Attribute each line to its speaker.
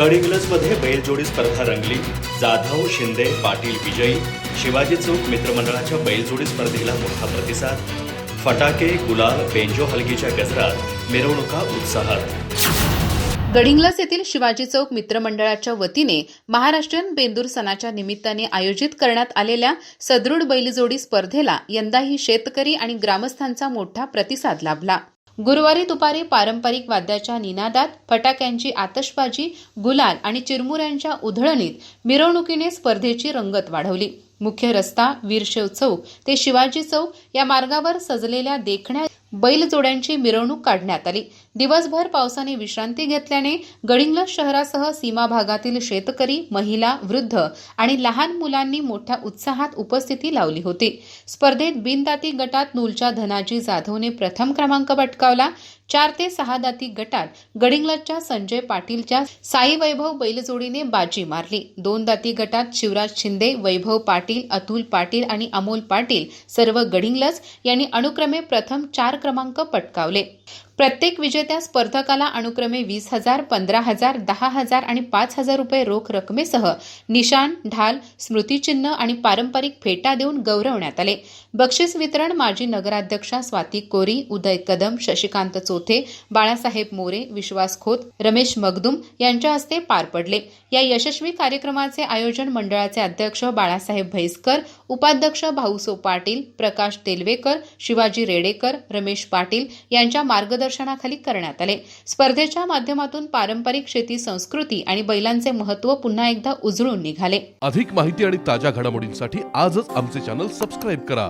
Speaker 1: गडिंग्लजमध्ये बैलजोडी स्पर्धा रंगली. जाधव शिंदे पाटील विजयी. शिवाजी चौक मित्रमंडळाच्या बैलजोडी स्पर्धेला मोठा प्रतिसाद. फटाके गुलाल बेंजो हलगीच्या गजरात मिरवणुका उत्साहात.
Speaker 2: गडिंग्लस येथील शिवाजी चौक मित्रमंडळाच्या वतीने महाराष्ट्रीयन बेंदूर सणाच्या निमित्ताने आयोजित करण्यात आलेल्या सदृढ बैलजोडी स्पर्धेला यंदाही शेतकरी आणि ग्रामस्थांचा मोठा प्रतिसाद लाभला. गुरुवारी दुपारी पारंपरिक वाद्याच्या निनादात फटाक्यांची आतषबाजी गुलाल आणि चिरमुऱ्यांच्या उधळणीत मिरवणुकीने स्पर्धेची रंगत वाढवली. मुख्य रस्ता वीरशेव चौक ते शिवाजी चौक या मार्गावर सजलेल्या देखण्या बैलजोड्यांची मिरवणूक काढण्यात आली. दिवसभर पावसाने विश्रांती घेतल्याने गडिंग्लज शहरासह सीमा भागातील शेतकरी महिला वृद्ध आणि लहान मुलांनी मोठ्या उत्साहात उपस्थिती लावली होती. स्पर्धेत बिनदाती गटात नूलच्या धनाजी जाधवने प्रथम क्रमांक पटकावला. चार ते सहा दाती गटात गडिंग्लजच्या संजय पाटीलच्या साई वैभव बैलजोडीने बाजी मारली. दोन दाती गटात शिवराज शिंदे वैभव पाटील अतुल पाटील आणि अमोल पाटील सर्व गडिंग्लज यांनी अनुक्रमे प्रथम चार क्रमांक पटकावले. प्रत्येक विजेत्या स्पर्धकाला अनुक्रमे वीस हजार पंधरा हजार दहा हजार आणि पाच हजार रुपये रोख रकमेसह निशाण ढाल स्मृतिचिन्ह आणि पारंपरिक फेटा देऊन गौरवण्यात आले. बक्षीस वितरण माजी नगराध्यक्षा स्वाती कोरी उदय कदम शशिकांत चोथे बाळासाहेब मोरे विश्वास खोत रमेश मगदुम यांच्या हस्ते पार पडले. या यशस्वी कार्यक्रमाचे आयोजन मंडळाचे अध्यक्ष बाळासाहेब भैसकर उपाध्यक्ष भाऊसो पाटील प्रकाश तेलवेकर शिवाजी रेडेकर रमेश पाटील यांच्या मार्गदर्शन मार्गदर्शनाखाली करण्यात आले. स्पर्धेच्या माध्यमातून पारंपरिक शेती संस्कृती आणि बैलांचे महत्त्व पुन्हा एकदा उजळून निघाले.
Speaker 3: अधिक माहिती आणि ताज्या घडामोडींसाठी आजच आमचे चॅनल सबस्क्राईब करा.